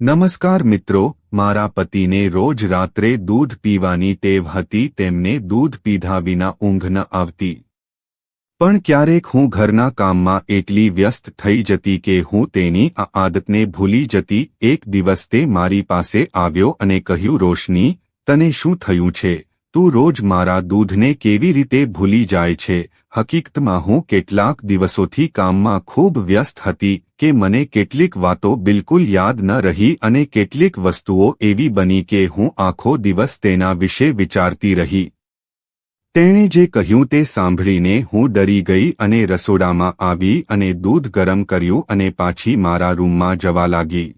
નમસ્કાર મિત્રો, મારા પતિને રોજ રાત્રે દૂધ પીવાની ટેવ હતી, તેમને દૂધ પીધા વિના ઊંઘ ન આવતી. પણ ક્યારેક હું ઘરના કામમાં એટલી વ્યસ્ત થઈ જતી કે હું તેની આ આદતને ભૂલી જતી, એક દિવસ તે મારી પાસે આવ્યો અને કહ્યું, રોશની, તને શું થયું છે? તું રોજ મારા દૂધને કેવી રીતે ભૂલી જાય છે? હકીકતમાં હું કેટલાક દિવસોથી કામમાં ખૂબ વ્યસ્ત હતી કે મને કેટલીક વાતો બિલકુલ યાદ ન રહી અને કેટલીક વસ્તુઓ એવી બની કે હું આખો દિવસ તેના વિશે વિચારતી રહી. તેણે જે કહ્યું તે સાંભળીને હું ડરી ગઈ અને રસોડામાં આવી અને દૂધ ગરમ કર્યું અને પાછી મારા રૂમમાં જવા લાગી.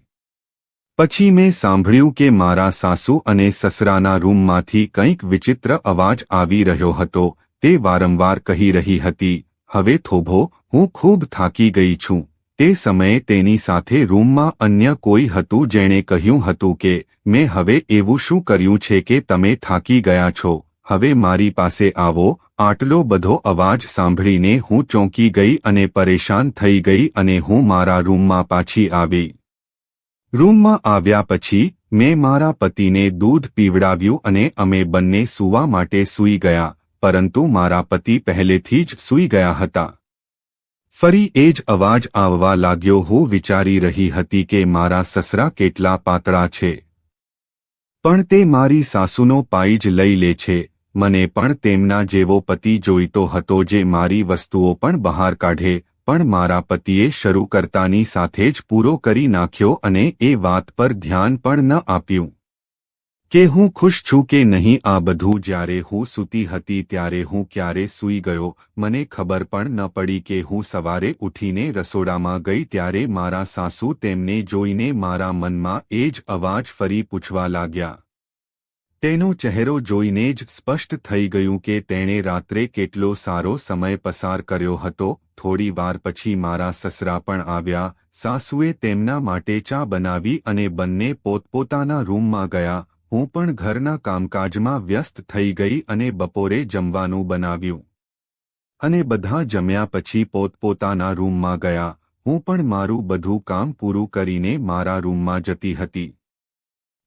પછી મેં સાંભળ્યું કે મારા સાસુ અને સસરાના રૂમમાંથી કંઈક વિચિત્ર અવાજ આવી રહ્યો હતો, તે વારંવાર કહી રહી હતી, હવે થોભો, હું ખૂબ થાકી ગઈ છું. તે સમયે તેની સાથે રૂમમાં અન્ય કોઈ હતું જેણે કહ્યું હતું કે, મેં હવે એવું શું કર્યું છે કે તમે થાકી ગયા છો? હવે મારી પાસે આવો, આટલો બધો અવાજ સાંભળીને હું ચોંકી ગઈ અને પરેશાન થઈ ગઈ અને હું મારા રૂમમાં પાછી આવી. રૂમમાં આવ્યા પછી, મેં મારા પતિને દૂધ પીવડાવ્યું અને અમે બંને સૂવા માટે સૂઈ ગયા, પરંતુ મારા પતિ પહેલેથી જ સૂઈ ગયા હતા. ફરી એ જ અવાજ આવવા લાગ્યો, હું વિચારી રહી હતી કે મારા સસરા કેટલા પાતળા છે. પણ તે મારી સાસુનો પાઈ જ લઈ લે છે. મને પણ તેમના જેવો પતિ જોઈતો હતો જે મારી વસ્તુઓ પણ બહાર કાઢે, પણ મારા પતિએ શરૂ કરતાની સાથે જ પૂરો કરી નાખ્યો અને એ વાત પર ધ્યાન પણ ન આપ્યું. કે હું ખુશ છું કે નહીં આ બધું જ્યારે હું સૂતી હતી ત્યારે હું ક્યારે સૂઈ ગયો, મને ખબર પણ ન પડી કે હું સવારે ઉઠીને રસોડામાં ગઈ ત્યારે મારા સાસુ તેમને જોઈને મારા મનમાં એ જ અવાજ ફરી પૂછવા લાગ્યા. તેનો ચહેરો જોઈને જ સ્પષ્ટ થઈ ગયું કે તેણે રાત્રે કેટલો સારો સમય પસાર કર્યો હતો, થોડી વાર પછી મારા સસરા પણ આવ્યા, સાસુએ તેમના માટે ચા બનાવી અને બંને પોતપોતાના રૂમમાં ગયા હું પણ ઘરના કામકાજમાં વ્યસ્ત થઈ ગઈ અને બપોરે જમવાનું બનાવ્યું. અને બધા જમ્યા પછી પોતપોતાના રૂમમાં ગયા. હું પણ મારું બધું કામ પૂરું કરીને મારા રૂમમાં જતી હતી.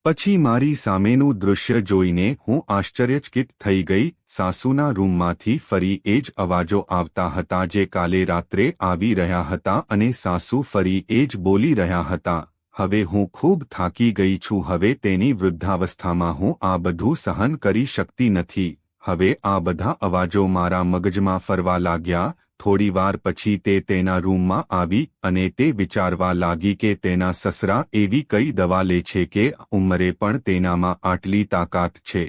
પછી મારી સામેનું દૃશ્ય જોઈને હું આશ્ચર્યચકિત થઈ ગઈ. સાસુના રૂમમાંથી ફરી એ જ અવાજો આવતા હતા જે કાલે રાત્રે આવી રહ્યા હતા અને સાસુ ફરી એ જ બોલી રહ્યા હતા. હવે હું ખૂબ થાકી ગઈ છું, હવે તેની વૃદ્ધાવસ્થામાં હું આ બધું સહન કરી શકતી નથી. હવે આ બધા અવાજો મારા મગજમાં ફરવા લાગ્યા થોડીવાર પછી તે તેના રૂમમાં આવી અને તે વિચારવા લાગી કે તેના સસરા એવી કઈ દવા લે છે કે ઉંમરે પણ તેનામાં આટલી તાકાત છે.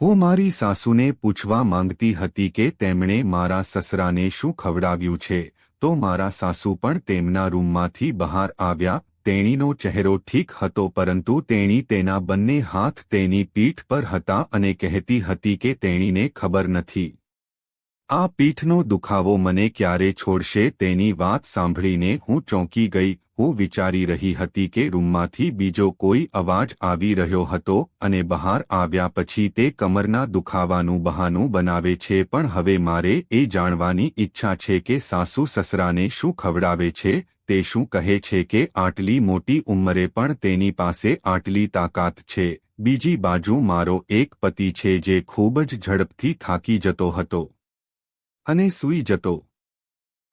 હું મારી સાસુને પૂછવા માંગતી હતી કે તેમણે મારા સસરાને શું ખવડાવ્યું છે? તો મારા સાસુ પણ તેમના રૂમમાંથી બહાર આવ્યા, તેણીનો ચહેરો ઠીક હતો પરંતુ તેણી તેના બંને હાથ તેની પીઠ પર હતા અને કહેતી હતી કે તેણીને ખબર નથી. આ પીઠનો દુખાવો મને ક્યારે છોડશે તેની વાત સાંભળીને હું ચોંકી ગઈ હું વિચારી રહી હતી કે રૂમમાંથી બીજો કોઈ અવાજ આવી રહ્યો હતો અને બહાર આવ્યા પછી તે કમરના દુખાવાનું બહાનું બનાવે છે, પણ હવે મારે એ જાણવાની ઈચ્છા છે કે સાસુ સસરાને શું ખવડાવે છે, તે શું કહે છે કે આટલી મોટી ઉંમરે પણ તેની પાસે આટલી તાકાત છે. બીજી બાજુ મારો એક પતિ છે જે ખૂબ જ ઝડપથી થાકી જતો હતો અને સૂઈ જતો.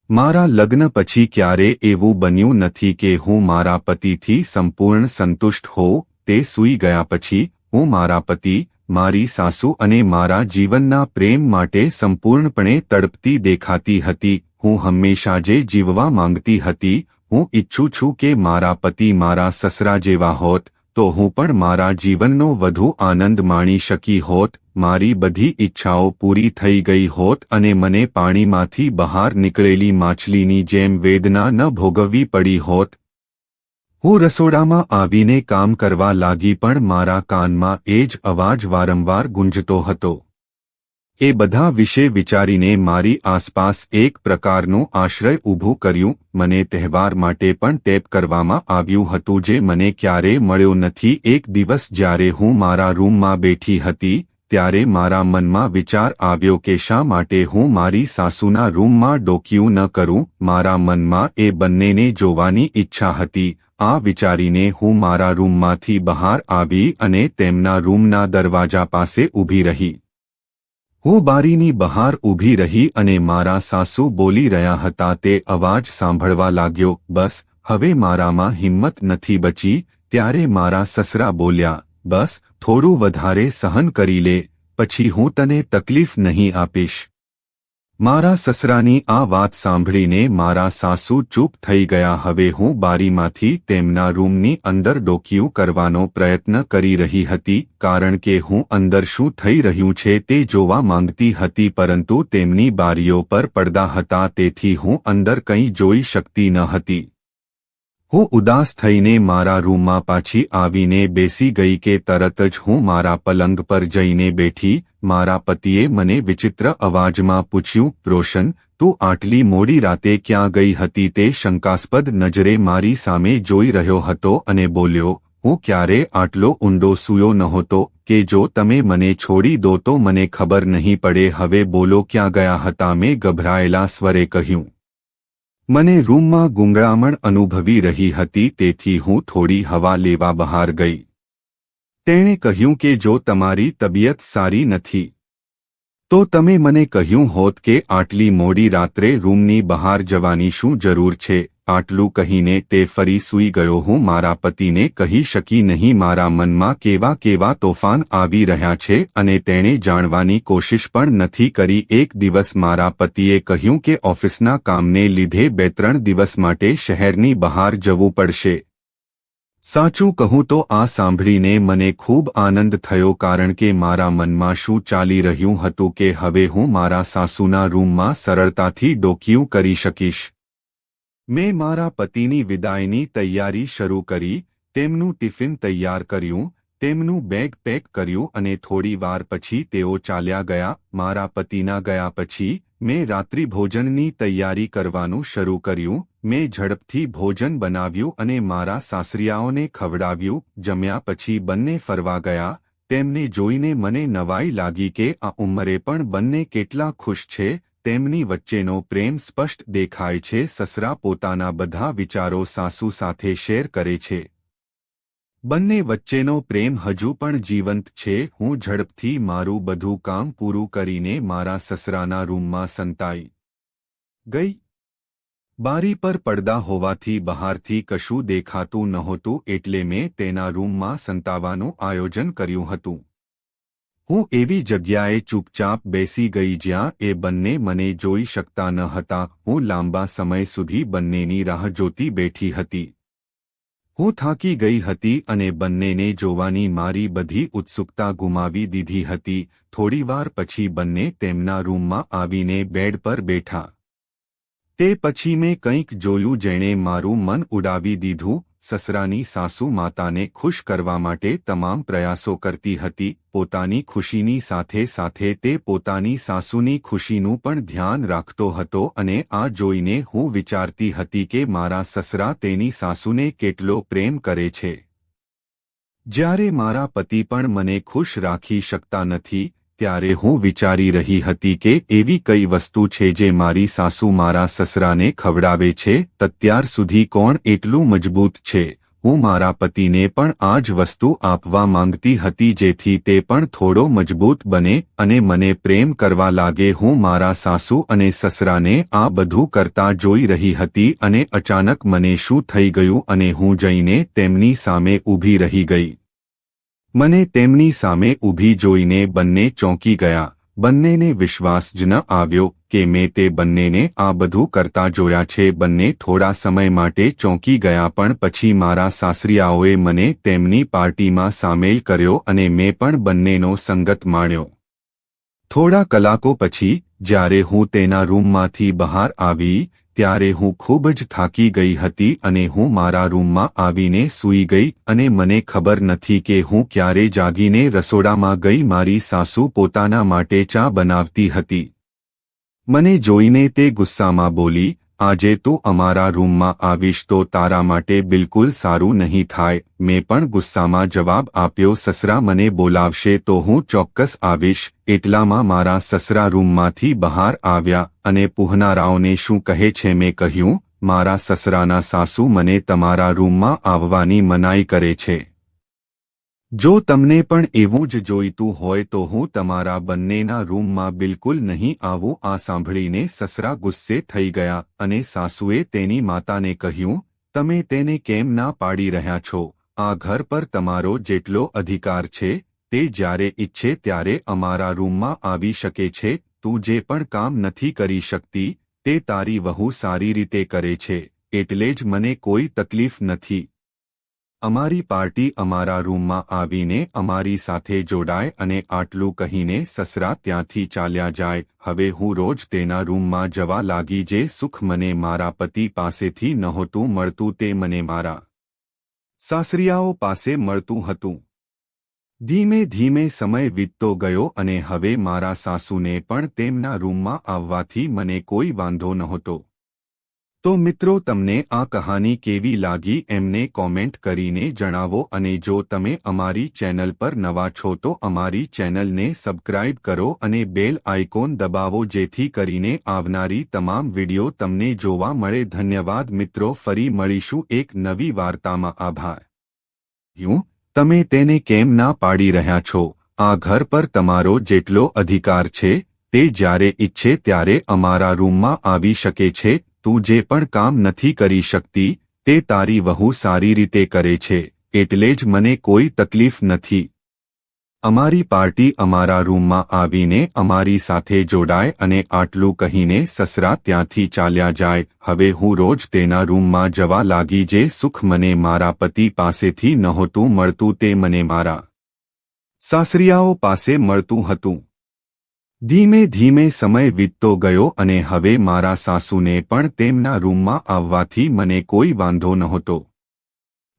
મારા લગ્ન પછી ક્યારે એવું બન્યું નથી કે હું મારા પતિથી સંપૂર્ણ સંતુષ્ટ હોઉં, તે સૂઈ ગયા પછી, હું મારા પતિ, મારી સાસુ અને મારા જીવનના પ્રેમ માટે સંપૂર્ણપણે તડપતી દેખાતી હતી, હું હંમેશા જે જીવવા માંગતી હતી, હું ઈચ્છું છું કે મારા પતિ મારા સસરા જેવા હોત તો હું પણ મારા જીવનનો વધુ આનંદ માણી શકી હોત, મારી બધી ઈચ્છાઓ પૂરી થઈ ગઈ હોત અને મને પાણીમાંથી બહાર નીકળેલી માછલીની જેમ વેદના ન ભોગવવી પડી હોત. હું રસોડામાં આવીને કામ કરવા લાગી પણ મારા કાનમાં એ જ અવાજ વારંવાર ગુંજતો હતો. એ બધા વિશે વિચારીને મારી આસપાસ એક પ્રકારનું આશ્રય ઊભું કર્યું, મને તહેવાર માટે પણ ટેપ કરવામાં આવ્યું હતું જે મને ક્યારે મળ્યો નથી. એક દિવસ જ્યારે હું મારા રૂમમાં બેઠી હતી, ત્યારે મારા મનમાં વિચાર આવ્યો કે શા માટે હું મારી સાસુના રૂમમાં ડોક્યું ન કરું. મારા મનમાં એ બંનેને જોવાની ઈચ્છા હતી. આ વિચારીને હું મારા રૂમમાંથી બહાર આવી અને તેમના રૂમના દરવાજા પાસે ઊભી રહી. હું બારીની બહાર ઊભી રહી અને મારા સાસુ બોલી રહ્યા હતા તે અવાજ સાંભળવા લાગ્યો, બસ, હવે મારામાં હિંમત નથી બચી. ત્યારે મારા સસરા બોલ્યા, બસ, થોડું વધારે સહન કરી લે, પછી હું તને તકલીફ નહીં આપીશ. મારા સસરાની આ વાત સાંભળીને મારા સાસુ ચૂપ થઈ ગયા. હવે હું બારીમાંથી તેમના રૂમની અંદર ડોકિયું કરવાનો પ્રયત્ન કરી રહી હતી, કારણ કે હું અંદર શું થઈ રહ્યું છે તે જોવા માંગતી હતી, પરંતુ તેમની બારીઓ પર પડદા હતા, તેથી હું અંદર કંઈ જોઈ શકતી ન હતી. હું ઉદાસ થઈને મારા રૂમમાં પાછી આવીને બેસી ગઈ કે તરત જ હું મારા પલંગ પર જઈને બેઠી, મારા પતિએ મને વિચિત્ર અવાજમાં પૂછ્યું, રોશન, તું આટલી મોડી રાતે ક્યાં ગઈ હતી તે શંકાસ્પદ નજરે મારી સામે જોઈ રહ્યો હતો અને બોલ્યો, હું ક્યારે આટલો ઊંડો સૂયો નહોતો કે જો તમે મને છોડી દો તો મને ખબર નહીં પડે, હવે બોલો ક્યાં ગયા હતા મેં ગભરાયેલા સ્વરે કહ્યું. મને રૂમમાં ગુંગળામણ અનુભવી રહી હતી, તેથી હું થોડી હવા લેવા બહાર ગઈ. તેણે કહ્યું કે જો તમારી તબિયત સારી નથી, તો તમે મને કહ્યું હોત કે આટલી મોડી રાત્રે રૂમની બહાર જવાની શું જરૂર છે. આટલું કહીને તે ફરી સૂઈ ગયો હું. મારા પતિને કહી શકી નહીં, મારા મનમાં કેવા કેવા તોફાન આવી રહ્યા છે અને તેણે જાણવાની કોશિશ પણ નથી કરી. એક દિવસ મારા પતિએ કહ્યું કે ઓફિસના કામને લીધે બે ત્રણ દિવસ માટે શહેરની બહાર જવું પડશે. સાચું કહું તો આ સાંભળીને મને ખૂબ આનંદ થયો કારણ કે મારા મનમાં શું ચાલી રહ્યું હતું કે હવે હું મારા સાસુના રૂમમાં સરળતાથી ડોકિયું કરી શકીશ. મેં મારા પતિની વિદાયની તૈયારી શરૂ કરી, તેમનું ટિફિન તૈયાર કર્યું, તેમનું બેગ પેક કર્યું અને થોડી વાર પછી તેઓ ચાલ્યા ગયા, મારા પતિના ગયા પછી, મેં રાત્રિભોજનની તૈયારી કરવાનું શરૂ કર્યું, મેં ઝડપથી ભોજન બનાવ્યું અને મારા સાસરિયાઓને ખવડાવ્યું, જમ્યા પછી બંને ફરવા ગયા, તેમને જોઈને મને નવાઈ લાગી કે આ ઉંમરે પણ બંને કેટલા ખુશ છે તેમની વચ્ચેનો પ્રેમ સ્પષ્ટ દેખાય છે, સસરા પોતાના બધા વિચારો સાસુ સાથે શેર કરે છે. બંને વચ્ચેનો પ્રેમ હજુ પણ જીવંત છે, હું ઝડપથી મારું બધું કામ પૂરું કરીને મારા સસરાના રૂમમાં સંતાઈ ગઈ. બારી પર પડદા હોવાથી બહારથી કશું દેખાતું નહોતું, એટલે મેં તેના રૂમમાં સંતાવાનું આયોજન કર્યું હતું. હું એવી જગ્યાએ ચૂપચાપ બેસી ગઈ જ્યાં એ બંને મને જોઈ શકતા ન હતા. હું લાંબા સમય સુધી બંનેની રાહ જોતી બેઠી હતી. હું થાકી ગઈ હતી અને બંનેને જોવાની મારી બધી ઉત્સુકતા ગુમાવી દીધી હતી. થોડીવાર પછી બંને તેમના રૂમમાં આવીને બેડ પર બેઠા. તે પછી મેં કંઈક જોયું જેણે મારું મન ઉડાવી દીધું. સસરાની સાસુ માતાને ખુશ કરવા માટે તમામ પ્રયાસો કરતી હતી, પોતાની ખુશીની સાથે સાથે તે પોતાની સાસુની ખુશીનું પણ ધ્યાન રાખતો હતો અને આ જોઈને હું વિચારતી હતી કે મારા સસરા તેની સાસુને કેટલો પ્રેમ કરે છે. જ્યારે મારા પતિ પણ મને ખુશ રાખી શકતા નથી ત્યારે હું વિચારી રહી હતી કે એવી કઈ વસ્તુ છે જે મારી સાસુ મારા સસરાને ખવડાવે છે, તત્યાર સુધી કોણ એટલું મજબૂત છે? હું મારા પતિને પણ આ જ વસ્તુ આપવા માંગતી હતી જેથી તે પણ થોડો મજબૂત બને અને મને પ્રેમ કરવા લાગે હું મારા સાસુ અને સસરાને આ બધું કરતા જોઈ રહી હતી અને અચાનક મને શું થઈ ગયું અને હું જઈને તેમની સામે ઊભી રહી ગઈ. મને તેમની સામે ઊભી જોઈને બંને ચોંકી ગયા. બંનેને વિશ્વાસ જ ન આવ્યો કે મેં તે બંનેને આ બધું કરતા જોયા છે. બંને થોડા સમય માટે ચોંકી ગયા પણ પછી મારા સાસરિયાઓએ મને તેમની પાર્ટીમાં સામેલ કર્યો અને મેં પણ બંનેનો સંગત માણ્યો. થોડા કલાકો પછી, જ્યારે હું તેના રૂમમાંથી બહાર આવી ત્યારે હું ખૂબ જ થાકી ગઈ હતી અને હું મારા રૂમમાં આવીને સૂઈ ગઈ અને મને ખબર નથી કે હું ક્યારે જાગીને રસોડામાં ગઈ મારી સાસુ પોતાના માટે ચા બનાવતી હતી. મને જોઈને તે ગુસ્સામાં બોલી આજે તું અમારા રૂમમાં આવીશ તો તારા માટે બિલકુલ સારું નહીં થાય. મેં પણ ગુસ્સામાં જવાબ આપ્યો, સસરા મને બોલાવશે તો હું ચોક્કસ આવીશ. એટલામાં મારા સસરા રૂમમાંથી બહાર આવ્યા અને પૂહનારાઓને શું કહે છે મેં કહ્યું, મારા સસરાના સાસુ મને તમારા રૂમમાં આવવાની મનાઈ કરે છે. જો તમને પણ એવું જ જોઈતું હોય તો હું તમારા બંનેના રૂમમાં બિલકુલ નહીં આવું. આ સાંભળીને સસરા ગુસ્સે થઈ ગયા અને સાસુએ તેની માતાને કહ્યું, તમે તેને કેમ ના પાડી રહ્યા છો? આ ઘર પર તમારો જેટલો અધિકાર છે, તે જ્યારે ઈચ્છે ત્યારે અમારા રૂમમાં આવી શકે છે. તું જે પણ કામ નથી કરી શકતી, તે તારી વહુ સારી રીતે કરે છે. એટલે જ મને કોઈ તકલીફ નથી. અમારી પાર્ટી અમારા રૂમમાં આવીને અમારી સાથે જોડાય અને આટલું કહીને સસરા ત્યાંથી ચાલ્યા જાય. હવે હું રોજ તેના રૂમમાં જવા લાગી જે સુખ મને મારા પતિ પાસેથી નહોતું મળતું તે મને મારા સાસરિયાઓ પાસે મળતું હતું. ધીમે ધીમે સમય વીતતો ગયો અને હવે મારા સાસુને પણ તેમના રૂમમાં આવવાથી મને કોઈ વાંધો નહોતો. તો મિત્રો તમને આ કહાની કેવી લાગી એમને કોમેન્ટ કરીને જણાવો અને જો તમે અમારી ચેનલ પર નવા છો તો અમારી ચેનલને સબસ્ક્રાઇબ કરો અને બેલ આઇકોન દબાવો જેથી કરીને આવનારી તમામ વિડિયો તમને જોવા મળે. ધન્યવાદ મિત્રો, ફરી મળીશું એક નવી વાર્તામાં. આભાર. હું તમે તેને કેમ ના પાડી રહ્યા છો? આ ઘર પર તમારો જેટલો અધિકાર છે, તે જ્યારે ઈચ્છે ત્યારે અમારા રૂમમાં આવી શકે છે તું જે પણ કામ નથી કરી શકતી, તે તારી વહુ સારી રીતે કરે છે, એટલે જ મને કોઈ તકલીફ નથી. અમારી પાર્ટી અમારા રૂમમાં આવીને અમારી સાથે જોડાય અને આટલું કહીને સસરા ત્યાંથી ચાલ્યા જાય, હવે હું રોજ તેના રૂમમાં જવા લાગી જે સુખ મને મારા પતિ પાસેથી નહોતું મળતું તે મને મારા સાસરિયાઓ પાસે મળતું હતું. ધીમે ધીમે સમય વીતતો ગયો અને હવે મારા સાસુને પણ તેમના રૂમમાં આવવાથી મને કોઈ વાંધો નહોતો.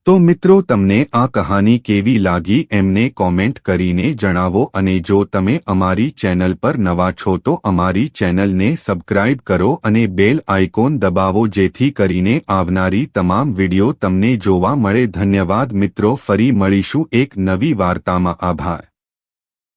તો મિત્રો તમને આ કહાની કેવી લાગી એમને કોમેન્ટ કરીને જણાવો અને જો તમે અમારી ચેનલ પર નવા છો તો અમારી ચેનલને સબસ્ક્રાઇબ કરો અને બેલ આઇકોન દબાવો જેથી કરીને આવનારી તમામ વિડિયો તમને જોવા મળે. ધન્યવાદ મિત્રો, ફરી મળીશું એક નવી વાર્તામાં. આભાર.